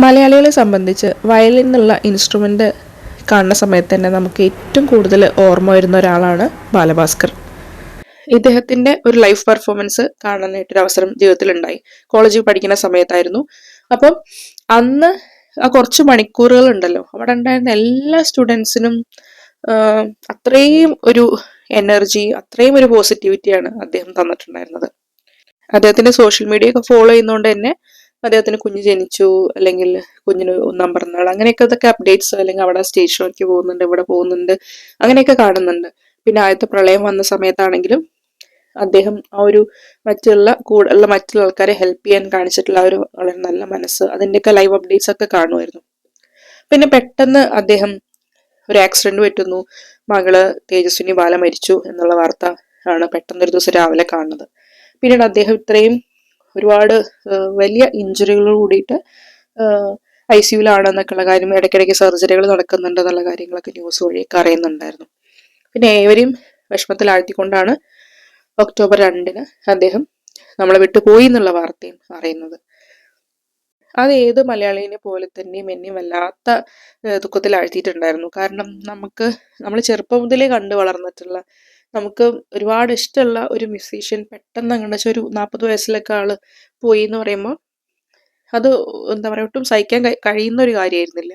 മലയാളികളെ സംബന്ധിച്ച് വയലിൻ എന്നുള്ള ഇൻസ്ട്രുമെന്റ് കാണുന്ന സമയത്ത് തന്നെ നമുക്ക് ഏറ്റവും കൂടുതൽ ഓർമ്മ വരുന്ന ഒരാളാണ് ബാലഭാസ്കർ. ഇദ്ദേഹത്തിന്റെ ഒരു ലൈഫ് പെർഫോമൻസ് കാണാനായിട്ടൊരു അവസരം ജീവിതത്തിലുണ്ടായി. കോളേജിൽ പഠിക്കുന്ന സമയത്തായിരുന്നു. അപ്പം അന്ന് ആ കുറച്ച് മണിക്കൂറുകൾ ഉണ്ടല്ലോ. അവിടെ ഉണ്ടായിരുന്ന എല്ലാ സ്റ്റുഡൻസിനും അത്രയും ഒരു എനർജി അത്രയും ഒരു പോസിറ്റിവിറ്റിയാണ് അദ്ദേഹം തന്നിട്ടുണ്ടായിരുന്നത്. അദ്ദേഹത്തിന്റെ സോഷ്യൽ മീഡിയ ഒക്കെ ഫോളോ ചെയ്യുന്നതുകൊണ്ട് തന്നെ അദ്ദേഹത്തിന് കുഞ്ഞ് ജനിച്ചു അല്ലെങ്കിൽ കുഞ്ഞിന് ഒന്നാം പിറന്നാൾ അങ്ങനെയൊക്കെ അപ്ഡേറ്റ്സ് അല്ലെങ്കിൽ അവിടെ സ്റ്റേഷനിലേക്ക് പോകുന്നുണ്ട് ഇവിടെ പോകുന്നുണ്ട് അങ്ങനെയൊക്കെ കാണുന്നുണ്ട്. പിന്നെ ആദ്യത്തെ പ്രളയം വന്ന സമയത്താണെങ്കിലും അദ്ദേഹം ആ ഒരു മറ്റുള്ള കൂടുതലുള്ള മറ്റുള്ള ആൾക്കാരെ ഹെൽപ്പ് ചെയ്യാൻ കാണിച്ചിട്ടുള്ള ഒരു വളരെ നല്ല മനസ്സ് അതിന്റെയൊക്കെ ലൈവ് അപ്ഡേറ്റ്സ് ഒക്കെ കാണുമായിരുന്നു. പിന്നെ പെട്ടെന്ന് അദ്ദേഹം ഒരു ആക്സിഡന്റ് പറ്റുന്നു. മകൾ തേജസ്വിനി ബാല മരിച്ചു എന്നുള്ള വാർത്ത ആണ് പെട്ടെന്ന് ഒരു ദിവസം രാവിലെ കാണുന്നത്. പിന്നീട് അദ്ദേഹം ഇത്രയും ഒരുപാട് വലിയ ഇഞ്ചുറികളോട് കൂടിയിട്ട് ഐ സിയുലാണെന്നൊക്കെയുള്ള കാര്യം ഇടയ്ക്കിടയ്ക്ക് സർജറികൾ നടക്കുന്നുണ്ട് എന്നുള്ള കാര്യങ്ങളൊക്കെ ന്യൂസ് വഴിയൊക്കെ അറിയുന്നുണ്ടായിരുന്നു പിന്നെ ഏവരെയും വിഷമത്തിലാഴ്ത്തിക്കൊണ്ടാണ് ഒക്ടോബർ രണ്ടിന് അദ്ദേഹം നമ്മളെ വിട്ടുപോയി എന്നുള്ള വാർത്തയും അറിയുന്നത്. അത് ഏത് മലയാളീനെ പോലെ തന്നെയും എന്നെ വല്ലാത്ത ദുഃഖത്തിൽ ആഴ്ത്തിയിട്ടുണ്ടായിരുന്നു കാരണം നമുക്ക് നമ്മൾ ചെറുപ്പം മുതലേ കണ്ടു വളർന്നിട്ടുള്ള നമുക്ക് ഒരുപാട് ഇഷ്ടമുള്ള ഒരു മ്യൂസീഷ്യൻ പെട്ടെന്ന് അങ്ങനെ ഒരു നാൽപ്പത് വയസ്സിലൊക്കെ ആൾ പോയി എന്ന് പറയുമ്പോൾ അത് എന്താ പറയുക ഒട്ടും സഹിക്കാൻ കഴിയുന്ന ഒരു കാര്യമായിരുന്നില്ല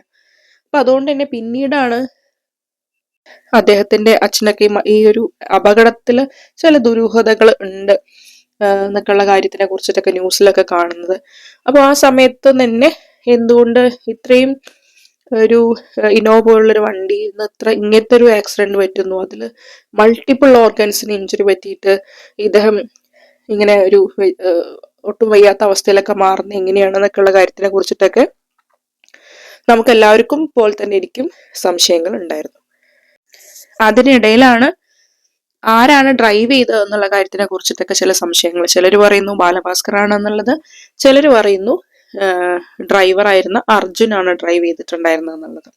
അപ്പൊ അതുകൊണ്ട് തന്നെ പിന്നീടാണ് അദ്ദേഹത്തിന്റെ അച്ഛനൊക്കെ ഈ ഒരു അപകടത്തിൽ ചില ദുരൂഹതകൾ ഉണ്ട് എന്നൊക്കെയുള്ള കാര്യത്തിനെ കുറിച്ചിട്ടൊക്കെ ന്യൂസിലൊക്കെ കാണുന്നത്. അപ്പോൾ ആ സമയത്ത് തന്നെ എന്തുകൊണ്ട് ഇത്രയും ഒരു ഇനോവ പോലുള്ളൊരു വണ്ടി ഇത്ര ഇങ്ങനത്തെ ഒരു ആക്സിഡന്റ് പറ്റുന്നു. അതിൽ മൾട്ടിപ്പിൾ ഓർഗൻസിന് ഇഞ്ചുറി പറ്റിയിട്ട് ഇദ്ദേഹം ഇങ്ങനെ ഒരു ഒട്ടും വയ്യാത്ത അവസ്ഥയിലൊക്കെ മാറുന്ന എങ്ങനെയാണെന്നൊക്കെയുള്ള കാര്യത്തിനെ കുറിച്ചിട്ടൊക്കെ നമുക്ക് എല്ലാവർക്കും പോലെ തന്നെ ഇരിക്കും സംശയങ്ങൾ ഉണ്ടായിരുന്നു. അതിനിടയിലാണ് ആരാണ് ഡ്രൈവ് ചെയ്തത് എന്നുള്ള കാര്യത്തിനെ കുറിച്ചിട്ടൊക്കെ ചില സംശയങ്ങൾ. ചിലർ പറയുന്നു ബാലഭാസ്കർ ആണെന്നുള്ളത് ചിലർ പറയുന്നു ഡ്രൈവറായിരുന്ന അർജുനാണ് ഡ്രൈവ് ചെയ്തിട്ടുണ്ടായിരുന്നത് എന്നുള്ളത്.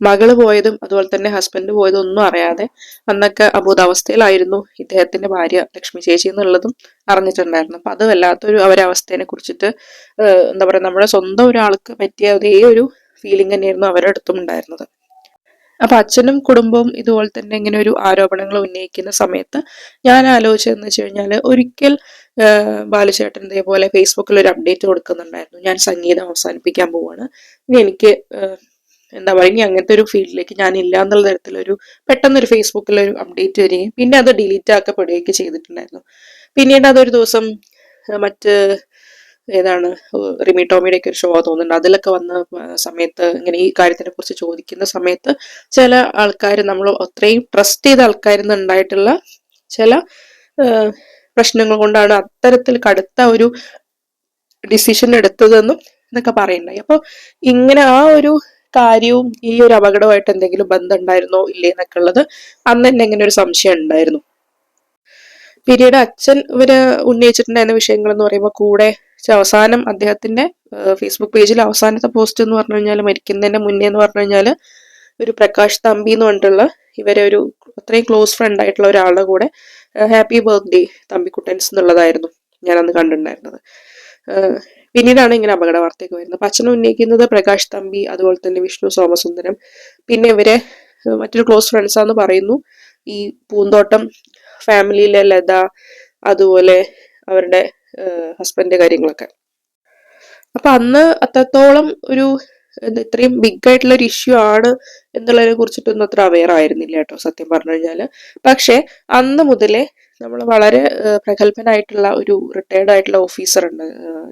മകൾ പോയതും അതുപോലെ തന്നെ ഹസ്ബൻഡ് പോയതും ഒന്നും അറിയാതെ അന്നൊക്കെ അബോധാവസ്ഥയിലായിരുന്നു ഇദ്ദേഹത്തിന്റെ ഭാര്യ ലക്ഷ്മി ചേച്ചി എന്നുള്ളതും അറിഞ്ഞിട്ടുണ്ടായിരുന്നു. അപ്പൊ അത് വല്ലാത്തൊരു അവരവസ്ഥയെ കുറിച്ചിട്ട് എന്താ പറയാ നമ്മുടെ സ്വന്തം ഒരാൾക്ക് പറ്റിയ അതേ ഒരു ഫീലിംഗ് തന്നെയായിരുന്നു അവരുടെ അടുത്തും ഉണ്ടായിരുന്നത്. അപ്പൊ അച്ഛനും കുടുംബവും ഇതുപോലെ തന്നെ ഇങ്ങനെ ഒരു ആരോപണങ്ങൾ ഉന്നയിക്കുന്ന സമയത്ത് ഞാൻ ആലോചിച്ചതെന്ന് വെച്ച് കഴിഞ്ഞാൽ ഒരിക്കൽ ബാലുചേട്ടൻ ഇതേപോലെ ഫേസ്ബുക്കിൽ ഒരു അപ്ഡേറ്റ് കൊടുക്കുന്നുണ്ടായിരുന്നു. ഞാൻ സംഗീതം അവസാനിപ്പിക്കാൻ പോവാണ്. ഇനി എനിക്ക് എന്താ പറയുക ഇനി അങ്ങനത്തെ ഒരു ഫീൽഡിലേക്ക് ഞാൻ ഇല്ല എന്നുള്ള തരത്തിലൊരു പെട്ടെന്നൊരു ഫേസ്ബുക്കിൽ ഒരു അപ്ഡേറ്റ് വരികയും പിന്നെ അത് ഡിലീറ്റ് ആക്കപ്പെടുകയൊക്കെ ചെയ്തിട്ടുണ്ടായിരുന്നു. പിന്നീട് അതൊരു ദിവസം മറ്റ് ഏതാണ് റിമി ടോമിയുടെ ഒക്കെ ഒരു ഷോ തോന്നുന്നുണ്ട്. അതിലൊക്കെ വന്ന സമയത്ത് ഇങ്ങനെ ഈ കാര്യത്തിനെ കുറിച്ച് ചോദിക്കുന്ന സമയത്ത് ചില ആൾക്കാർ നമ്മൾ അത്രയും ട്രസ്റ്റ് ചെയ്ത ആൾക്കാരിൽ നിന്ന് ഉണ്ടായിട്ടുള്ള ചില പ്രശ്നങ്ങൾ കൊണ്ടാണ് അത്തരത്തിൽ കടുത്ത ഒരു ഡിസിഷൻ എടുത്തതെന്നും എന്നൊക്കെ പറയുന്നുണ്ടായി. അപ്പോൾ ഇങ്ങനെ ആ ഒരു കാര്യവും ഈ ഒരു അപകടമായിട്ട് എന്തെങ്കിലും ബന്ധം ഉണ്ടായിരുന്നോ ഇല്ലേ എന്നൊക്കെ ഉള്ളത് അന്ന് തന്നെ ഇങ്ങനെ ഒരു സംശയം ഉണ്ടായിരുന്നു. പിന്നീട് അച്ഛൻ ഇവർ ഉന്നയിച്ചിട്ടുണ്ടായിരുന്ന വിഷയങ്ങൾ എന്ന് പറയുമ്പോൾ കൂടെ അവസാനം അദ്ദേഹത്തിന്റെ ഫേസ്ബുക്ക് പേജിൽ അവസാനത്തെ പോസ്റ്റ് എന്ന് പറഞ്ഞു കഴിഞ്ഞാൽ മരിക്കുന്നതിന്റെ മുന്നേ എന്ന് പറഞ്ഞു കഴിഞ്ഞാൽ ഒരു പ്രകാശ് തമ്പി എന്ന് പറഞ്ഞിട്ടുള്ള ഇവരെ ഒരു അത്രയും ക്ലോസ് ഫ്രണ്ട് ആയിട്ടുള്ള ഒരാളുടെ കൂടെ ഹാപ്പി ബർത്ത്ഡേ തമ്പിക്കുട്ടൻസ് എന്നുള്ളതായിരുന്നു ഞാൻ അന്ന് കണ്ടിട്ടുണ്ടായിരുന്നത് പിന്നീടാണ് ഇങ്ങനെ അപകട വാർത്തയൊക്കെ വരുന്നത് അച്ഛൻ ഉന്നയിക്കുന്നത് പ്രകാശ് തമ്പി അതുപോലെ തന്നെ വിഷ്ണു സോമസുന്ദരം. പിന്നെ ഇവരെ മറ്റൊരു ക്ലോസ് ഫ്രണ്ട്സാന്ന് പറയുന്നു. ഈ പൂന്തോട്ടം ഫാമിലിയിലെ ലത അതുപോലെ അവരുടെ ഹസ്ബൻഡ് കാര്യങ്ങളൊക്കെ. അപ്പൊ അന്ന് അത്രത്തോളം ഒരു ഇത്രയും ബിഗ് ആയിട്ടുള്ള ഒരു ഇഷ്യൂ ആണ് എന്നുള്ളതിനെ കുറിച്ചിട്ടൊന്നും അത്ര അവെയർ ആയിരുന്നില്ല കേട്ടോ സത്യം പറഞ്ഞു കഴിഞ്ഞാൽ പക്ഷെ അന്ന് മുതലേ നമ്മൾ വളരെ പ്രഗത്ഭനായിട്ടുള്ള ഒരു റിട്ടയർഡ് ആയിട്ടുള്ള ഓഫീസർ ഉണ്ട്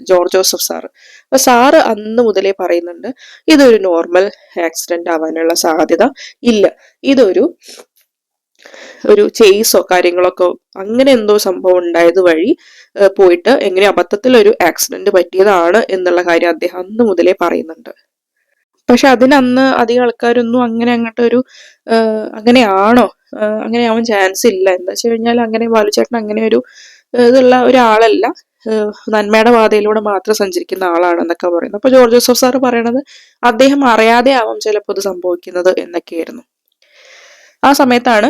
ജോർജ് ജോസഫ് സാറ് അപ്പൊ സാറ് അന്ന് മുതലേ പറയുന്നുണ്ട് ഇതൊരു നോർമൽ ആക്സിഡന്റ് ആവാനുള്ള സാധ്യത ഇല്ല. ഇതൊരു ഒരു ചെയ്സോ കാര്യങ്ങളൊക്കെ അങ്ങനെ എന്തോ സംഭവം ഉണ്ടായത് വഴി പോയിട്ട് എങ്ങനെ അബദ്ധത്തിൽ ഒരു ആക്സിഡന്റ് പറ്റിയതാണ് എന്നുള്ള കാര്യം അദ്ദേഹം അന്ന് മുതലേ പറയുന്നുണ്ട്. പക്ഷെ അതിനന്ന് അധികം ആൾക്കാരൊന്നും അങ്ങനെ അങ്ങോട്ട് ഒരു അങ്ങനെയാണോ? അങ്ങനെ ആവാൻ ചാൻസ് ഇല്ല. എന്താ വെച്ച് കഴിഞ്ഞാൽ അങ്ങനെ ബാലുചേട്ടൻ അങ്ങനെ ഒരു ഇതുള്ള ഒരാളല്ല. നന്മയുടെ പാതയിലൂടെ മാത്രം സഞ്ചരിക്കുന്ന ആളാണ് എന്നൊക്കെ പറയുന്നത് അപ്പൊ ജോർജ് ജോസഫ് സാർ പറയണത് അദ്ദേഹം അറിയാതെ ആവാം ചിലപ്പോൾ ഇത് സംഭവിക്കുന്നത് എന്നൊക്കെയായിരുന്നു. ആ സമയത്താണ്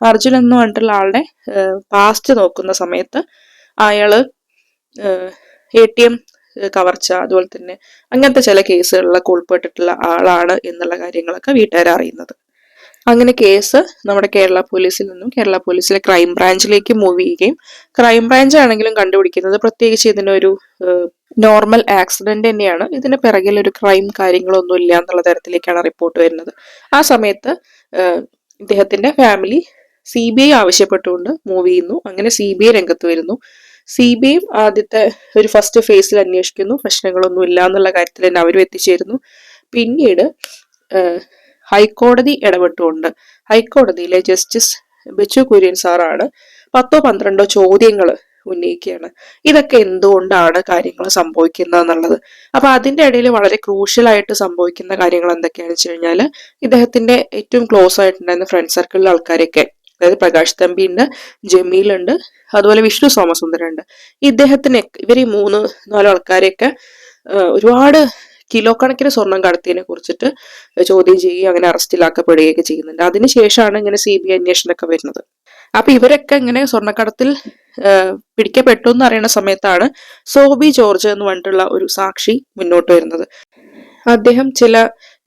അർജുൻ എന്ന് പറഞ്ഞിട്ടുള്ള ആളുടെ പാസ്റ്റ് നോക്കുന്ന സമയത്ത് അയാൾ എ ടി എം കവർച്ച അതുപോലെ തന്നെ അങ്ങനത്തെ ചില കേസുകളിലൊക്കെ ഉൾപ്പെട്ടിട്ടുള്ള ആളാണ് എന്നുള്ള കാര്യങ്ങളൊക്കെ വീട്ടുകാർ അറിയുന്നത്. അങ്ങനെ കേസ് നമ്മുടെ കേരള പോലീസിൽ നിന്നും കേരള പോലീസിലെ ക്രൈം ബ്രാഞ്ചിലേക്ക് മൂവ് ചെയ്യുകയും ക്രൈം ബ്രാഞ്ച് ആണെങ്കിലും കണ്ടുപിടിക്കുന്നത് പ്രത്യേകിച്ച് ഇതിനൊരു നോർമൽ ആക്സിഡന്റ് തന്നെയാണ്. ഇതിന് പിറകിൽ ഒരു ക്രൈം കാര്യങ്ങളൊന്നും ഇല്ല എന്നുള്ള തരത്തിലേക്കാണ് റിപ്പോർട്ട് വരുന്നത്. ആ സമയത്ത് ഇദ്ദേഹത്തിന്റെ ഫാമിലി സി ബി ഐ ആവശ്യപ്പെട്ടുകൊണ്ട് മൂവ് ചെയ്യുന്നു. അങ്ങനെ സി ബി ഐ രംഗത്ത് വരുന്നു. സി ബി ഐ ആദ്യത്തെ ഒരു ഫസ്റ്റ് ഫേസിൽ അന്വേഷിക്കുന്നു. പ്രശ്നങ്ങളൊന്നും ഇല്ല എന്നുള്ള കാര്യത്തിൽ തന്നെ അവരും എത്തിച്ചേരുന്നു. പിന്നീട് ഹൈക്കോടതി ഇടപെട്ടുകൊണ്ട് ഹൈക്കോടതിയിലെ ജസ്റ്റിസ് ബച്ചു കുര്യൻ സാറാണ് പത്തോ പന്ത്രണ്ടോ ചോദ്യങ്ങൾ ഉന്നയിക്കുകയാണ്. ഇതൊക്കെ എന്തുകൊണ്ടാണ് കാര്യങ്ങൾ സംഭവിക്കുന്നത് എന്നുള്ളത് അപ്പൊ അതിന്റെ ഇടയിൽ വളരെ ക്രൂഷ്യലായിട്ട് സംഭവിക്കുന്ന കാര്യങ്ങൾ എന്തൊക്കെയാണെന്ന് വെച്ച് കഴിഞ്ഞാൽ ഇദ്ദേഹത്തിന്റെ ഏറ്റവും ക്ലോസ് ആയിട്ടുണ്ടായിരുന്ന ഫ്രണ്ട് സർക്കിളിലെ ആൾക്കാരൊക്കെ അതായത് പ്രകാശ് തമ്പി ഉണ്ട് ജമീൽ ഉണ്ട് അതുപോലെ വിഷ്ണു സോമസുന്ദരൻ ഉണ്ട് ഇദ്ദേഹത്തിന് ഇവർ ഈ മൂന്ന് നാലോ ആൾക്കാരെയൊക്കെ ഒരുപാട് കിലോ കണക്കിന് സ്വർണം കടത്തിയതിനെ കുറിച്ചിട്ട് ചോദ്യം ചെയ്യുകയും അങ്ങനെ അറസ്റ്റിലാക്കപ്പെടുകയൊക്കെ ചെയ്യുന്നുണ്ട്. അതിനുശേഷമാണ് ഇങ്ങനെ സി ബി ഐ അന്വേഷണമൊക്കെ വരുന്നത്. അപ്പൊ ഇവരൊക്കെ ഇങ്ങനെ സ്വർണക്കടത്തിൽ പിടിക്കപ്പെട്ടു എന്ന് അറിയുന്ന സമയത്താണ് സോബി ജോർജ് എന്ന് പറഞ്ഞിട്ടുള്ള ഒരു സാക്ഷി മുന്നോട്ട് വരുന്നത്. അദ്ദേഹം ചില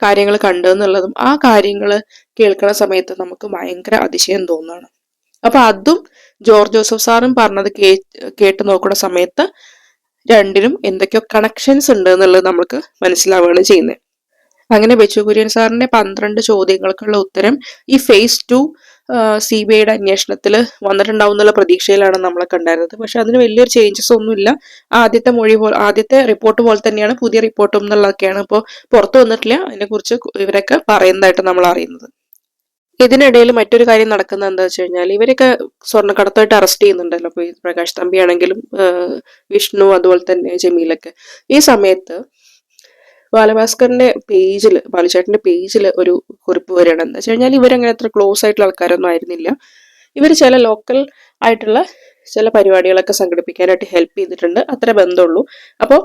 കാര്യങ്ങൾ കണ്ടെന്നുള്ളതും ആ കാര്യങ്ങൾ കേൾക്കുന്ന സമയത്ത് നമുക്ക് ഭയങ്കര അതിശയം തോന്നുകയാണ് അപ്പൊ അതും ജോർജ് ജോസഫ് സാറും പറഞ്ഞത് കേ കേട്ട് നോക്കുന്ന സമയത്ത് രണ്ടിനും എന്തൊക്കെയോ കണക്ഷൻസ് ഉണ്ട് എന്നുള്ളത് നമുക്ക് മനസ്സിലാവുകയാണ് ചെയ്യുന്നത്. അങ്ങനെ ബെച്ചു കുര്യൻ സാറിന്റെ പന്ത്രണ്ട് ചോദ്യങ്ങൾക്കുള്ള ഉത്തരം ഈ ഫേസ് ടു സി ബി ഐയുടെ അന്വേഷണത്തിൽ വന്നിട്ടുണ്ടാവും എന്നുള്ള പ്രതീക്ഷയിലാണ് നമ്മളൊക്കെ ഉണ്ടായിരുന്നത് പക്ഷെ അതിന് വലിയൊരു ചേഞ്ചസ് ഒന്നുമില്ല. ആദ്യത്തെ മൊഴി പോലെ ആദ്യത്തെ റിപ്പോർട്ട് പോലെ തന്നെയാണ് പുതിയ റിപ്പോർട്ടും എന്നുള്ളതൊക്കെയാണ് ഇപ്പോൾ പുറത്തു വന്നിട്ടില്ല. അതിനെക്കുറിച്ച് ഇവരൊക്കെ പറയുന്നതായിട്ട് നമ്മൾ അറിയുന്നത്. ഇതിനിടയിൽ മറ്റൊരു കാര്യം നടക്കുന്നത് എന്താ വെച്ച് കഴിഞ്ഞാൽ ഇവരൊക്കെ സ്വർണക്കടത്തായിട്ട് അറസ്റ്റ് ചെയ്യുന്നുണ്ടല്ലോ. അപ്പോൾ പ്രകാശ് തമ്പി ആണെങ്കിലും വിഷ്ണു അതുപോലെ തന്നെ ജമീലൊക്കെ. ഈ സമയത്ത് ബാലഭാസ്കറിന്റെ പേജിൽ ബാലുചേട്ടന്റെ പേജിൽ ഒരു കുറിപ്പ് വരികയാണ്. എന്താ വെച്ച് കഴിഞ്ഞാൽ ഇവരങ്ങനെ അത്ര ക്ലോസ് ആയിട്ടുള്ള ആൾക്കാരൊന്നും ആയിരുന്നില്ല. ഇവർ ചില ലോക്കൽ ആയിട്ടുള്ള ചില പരിപാടികളൊക്കെ സംഘടിപ്പിക്കാനായിട്ട് ഹെൽപ്പ് ചെയ്തിട്ടുണ്ട്. അത്ര ബന്ധമുള്ളൂ. അപ്പോൾ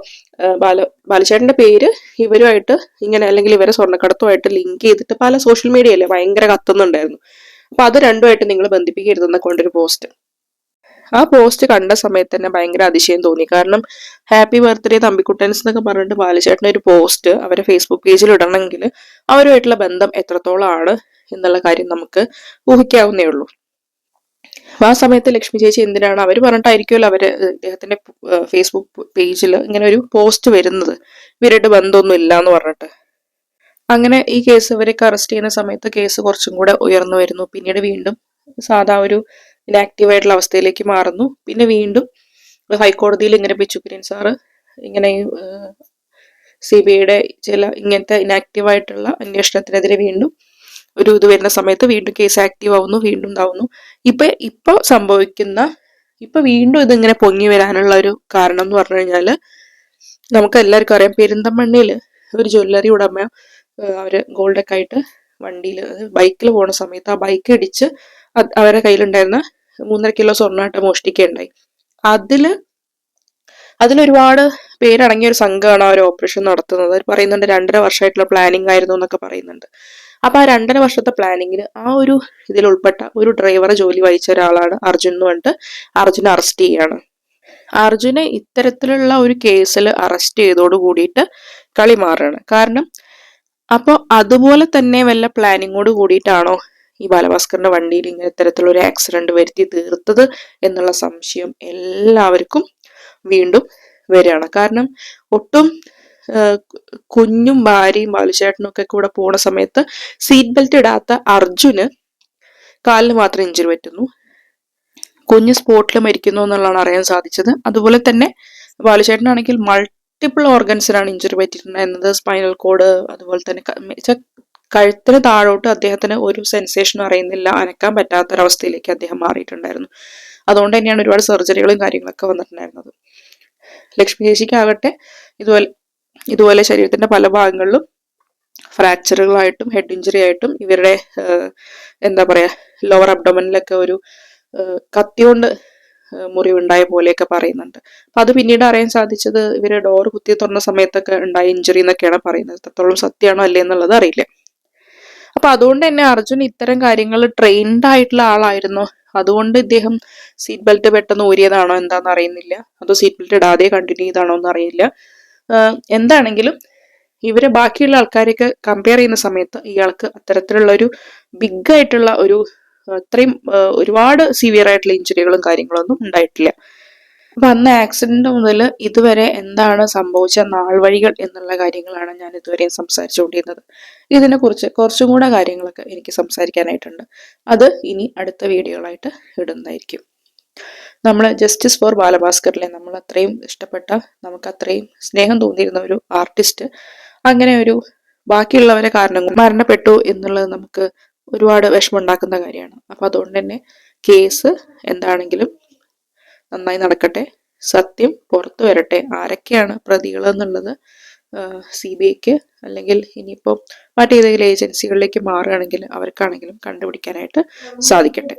ബാല ബാലുചേട്ടന്റെ പേര് ഇവരുമായിട്ട് ഇങ്ങനെ അല്ലെങ്കിൽ ഇവരെ സ്വർണക്കടത്തുമായിട്ട് ലിങ്ക് ചെയ്തിട്ട് പല സോഷ്യൽ മീഡിയയിലെ ഭയങ്കര കത്തുന്നുണ്ടായിരുന്നു. അപ്പോൾ അത് രണ്ടുമായിട്ട് നിങ്ങൾ ബന്ധിപ്പിക്കരുതെന്നൊക്കെ കൊണ്ടൊരു പോസ്റ്റ് ആ പോസ്റ്റ് കണ്ട സമയത്ത് തന്നെ ഭയങ്കര അതിശയം തോന്നി. കാരണം ഹാപ്പി ബർത്ത്ഡേ തമ്പിക്കുട്ടൻസ് എന്നൊക്കെ പറഞ്ഞിട്ട് ബാലചേട്ടന്റെ ഒരു പോസ്റ്റ് അവരെ ഫേസ്ബുക്ക് പേജിൽ ഇടണമെങ്കിൽ അവരുമായിട്ടുള്ള ബന്ധം എത്രത്തോളം ആണ് എന്നുള്ള കാര്യം നമുക്ക് ഊഹിക്കാവുന്നേ ഉള്ളൂ. ആ സമയത്ത് ലക്ഷ്മി ചേച്ചി എന്തിനാണ്? അവർ പറഞ്ഞിട്ടായിരിക്കുമല്ലോ അവർ ഇദ്ദേഹത്തിന്റെ ഫേസ്ബുക്ക് പേജിൽ ഇങ്ങനെ ഒരു പോസ്റ്റ് വരുന്നത്. ഇവരുടെ ബന്ധമൊന്നും ഇല്ല എന്ന് പറഞ്ഞിട്ട്. അങ്ങനെ ഈ കേസ് ഇവരൊക്കെ അറസ്റ്റ് ചെയ്യുന്ന സമയത്ത് കേസ് കുറച്ചും കൂടെ ഉയർന്നു വരുന്നു. പിന്നീട് വീണ്ടും സാധാ ഒരു ഇനാക്റ്റീവ് ആയിട്ടുള്ള അവസ്ഥയിലേക്ക് മാറുന്നു. പിന്നെ വീണ്ടും ഹൈക്കോടതിയിൽ ഇങ്ങനെ പിച്ചു കുര്യൻ സാറ്. ഇങ്ങനെ സി ബി ഐയുടെ ചില ഇങ്ങനത്തെ ഇനാക്റ്റീവ് ആയിട്ടുള്ള അന്വേഷണത്തിനെതിരെ വീണ്ടും ഒരു ഇത് വരുന്ന സമയത്ത് വീണ്ടും കേസ് ആക്റ്റീവ് ആവുന്നു വീണ്ടും ഇതാവുന്നു. ഇപ്പൊ ഇപ്പൊ സംഭവിക്കുന്ന ഇപ്പൊ വീണ്ടും ഇതിങ്ങനെ പൊങ്ങി വരാനുള്ള ഒരു കാരണം എന്ന് പറഞ്ഞു കഴിഞ്ഞാൽ നമുക്ക് എല്ലാവർക്കും അറിയാം പെരിന്തമണ്ണയിൽ ഒരു ജ്വല്ലറി ഉടമ അവർ ഗോൾഡൊക്കെ ആയിട്ട് വണ്ടിയിൽ ബൈക്കിൽ പോണ സമയത്ത് ആ ബൈക്ക് ഇടിച്ച് അവരുടെ കയ്യിലുണ്ടായിരുന്ന മൂന്നര കിലോ സ്വർണമായിട്ട് മോഷ്ടിക്കുകയുണ്ടായി. അതിൽ അതിലൊരുപാട് പേരടങ്ങിയ ഒരു സംഘമാണ് ഒരു ഓപ്പറേഷൻ നടത്തുന്നത്. അവർ പറയുന്നുണ്ട് രണ്ടര വർഷമായിട്ടുള്ള പ്ലാനിങ് ആയിരുന്നു എന്നൊക്കെ പറയുന്നുണ്ട്. അപ്പൊ ആ രണ്ടര വർഷത്തെ പ്ലാനിങ്ങിൽ ആ ഒരു ഇതിൽ ഉൾപ്പെട്ട ഒരു ഡ്രൈവറെ ജോലി വഹിച്ച ഒരാളാണ് അർജുൻ എന്ന് പറഞ്ഞിട്ട് അർജുനെ അറസ്റ്റ് ചെയ്യാണ്. അർജുനെ ഇത്തരത്തിലുള്ള ഒരു കേസിൽ അറസ്റ്റ് ചെയ്തോട് കൂടിയിട്ട് കളി മാറുകയാണ്. കാരണം അപ്പോൾ അതുപോലെ തന്നെ വല്ല പ്ലാനിങ്ങോട് കൂടിയിട്ടാണോ ഈ ബാലഭാസ്കറിന്റെ വണ്ടിയിൽ ഇങ്ങനെ ഇത്തരത്തിലൊരു ആക്സിഡന്റ് വരുത്തി തീർത്തത് എന്നുള്ള സംശയം എല്ലാവർക്കും വീണ്ടും വരികയാണ്. കാരണം ഒട്ടും കുഞ്ഞും ഭാര്യയും ബാലുചേട്ടനും ഒക്കെ കൂടെ പോണ സമയത്ത് സീറ്റ് ബെൽറ്റ് ഇടാത്ത അർജുന് കാലിന് മാത്രം ഇഞ്ചുറി പറ്റുന്നു. കുഞ്ഞ് സ്പോട്ടിൽ മരിക്കുന്നു എന്നുള്ളതാണ് അറിയാൻ സാധിച്ചത്. അതുപോലെ തന്നെ ബാലുചേട്ടനാണെങ്കിൽ മൾട്ടിപ്പിൾ ഓർഗൻസിനാണ് ഇഞ്ചുറി പറ്റിയിട്ടുണ്ടായിരുന്നത് സ്പൈനൽ കോഡ് അതുപോലെ തന്നെ കഴുത്തിന് താഴോട്ട് അദ്ദേഹത്തിന് ഒരു സെൻസേഷൻ അറിയുന്നില്ല. അനക്കാൻ പറ്റാത്ത പറ്റാത്തൊരവസ്ഥയിലേക്ക് അദ്ദേഹം മാറിയിട്ടുണ്ടായിരുന്നു. അതുകൊണ്ട് തന്നെയാണ് ഒരുപാട് സർജറികളും കാര്യങ്ങളൊക്കെ വന്നിട്ടുണ്ടായിരുന്നത്. ലക്ഷ്മി ചേച്ചിക്കാകട്ടെ ഇതുപോലെ ഇതുപോലെ ശരീരത്തിന്റെ പല ഭാഗങ്ങളിലും ഫ്രാക്ചറുകളായിട്ടും ഹെഡ് ഇഞ്ചുറി ആയിട്ടും ഇവരുടെ എന്താ പറയാ ലോവർ അബ്ഡോമനിലൊക്കെ ഒരു കത്തി കൊണ്ട് മുറിവുണ്ടായ പോലെയൊക്കെ പറയുന്നുണ്ട്. അപ്പൊ അത് പിന്നീട് അറിയാൻ സാധിച്ചത് ഇവരെ ഡോർ കുത്തി തുറന്ന സമയത്തൊക്കെ ഉണ്ടായ ഇഞ്ചുറി എന്നൊക്കെയാണ് പറയുന്നത്. എത്രത്തോളം സത്യമാണോ അല്ലേ എന്നുള്ളത് അറിയില്ല. അപ്പൊ അതുകൊണ്ട് തന്നെ അർജുൻ ഇത്തരം കാര്യങ്ങൾ ട്രെയിൻഡ് ആയിട്ടുള്ള ആളായിരുന്നു. അതുകൊണ്ട് ഇദ്ദേഹം സീറ്റ് ബെൽറ്റ് പെട്ടെന്ന് ഊരിയതാണോ എന്താണെന്ന് അറിയുന്നില്ല. അതോ സീറ്റ് ബെൽറ്റ് ഇടാതെ കണ്ടിന്യൂ ചെയ്താണോ എന്ന് അറിയില്ല. എന്താണെങ്കിലും ഇവരെ ബാക്കിയുള്ള ആൾക്കാരെയൊക്കെ കമ്പയർ ചെയ്യുന്ന സമയത്ത് ഇയാൾക്ക് അത്തരത്തിലുള്ള ഒരു ബിഗ് ആയിട്ടുള്ള ഒരു അത്രയും ഒരുപാട് സിവിയർ ആയിട്ടുള്ള ഇഞ്ചുറികളും കാര്യങ്ങളൊന്നും ഉണ്ടായിട്ടില്ല. അപ്പൊ അന്ന് ആക്സിഡന്റ് മുതൽ ഇതുവരെ എന്താണ് സംഭവിച്ച നാൾ വഴികൾ എന്നുള്ള കാര്യങ്ങളാണ് ഞാൻ ഇതുവരെ സംസാരിച്ചുകൊണ്ടിരുന്നത്. ഇതിനെക്കുറിച്ച് കുറച്ചും കൂടെ കാര്യങ്ങളൊക്കെ എനിക്ക് സംസാരിക്കാനായിട്ടുണ്ട്. അത് ഇനി അടുത്ത വീഡിയോകളായിട്ട് ഇടുന്നതായിരിക്കും. നമ്മൾ ജസ്റ്റിസ് ഫോർ ബാലഭാസ്കറിലെ നമ്മൾ അത്രയും ഇഷ്ടപ്പെട്ട നമുക്ക് അത്രയും സ്നേഹം തോന്നിയിരുന്ന ഒരു ആർട്ടിസ്റ്റ് അങ്ങനെ ഒരു ബാക്കിയുള്ളവരെ കാരണം മരണപ്പെട്ടു എന്നുള്ളത് നമുക്ക് ഒരുപാട് വിഷമം ഉണ്ടാക്കുന്ന കാര്യമാണ്. അപ്പൊ അതുകൊണ്ട് തന്നെ കേസ് എന്താണെങ്കിലും നന്നായി നടക്കട്ടെ. സത്യം പുറത്തു വരട്ടെ. ആരൊക്കെയാണ് പ്രതികൾ എന്നുള്ളത് സി ബി ഐക്ക് അല്ലെങ്കിൽ ഇനിയിപ്പോൾ മറ്റേതെങ്കിലും ഏജൻസികളിലേക്ക് മാറുകയാണെങ്കിൽ അവർക്കാണെങ്കിലും കണ്ടുപിടിക്കാനായിട്ട് സാധിക്കട്ടെ.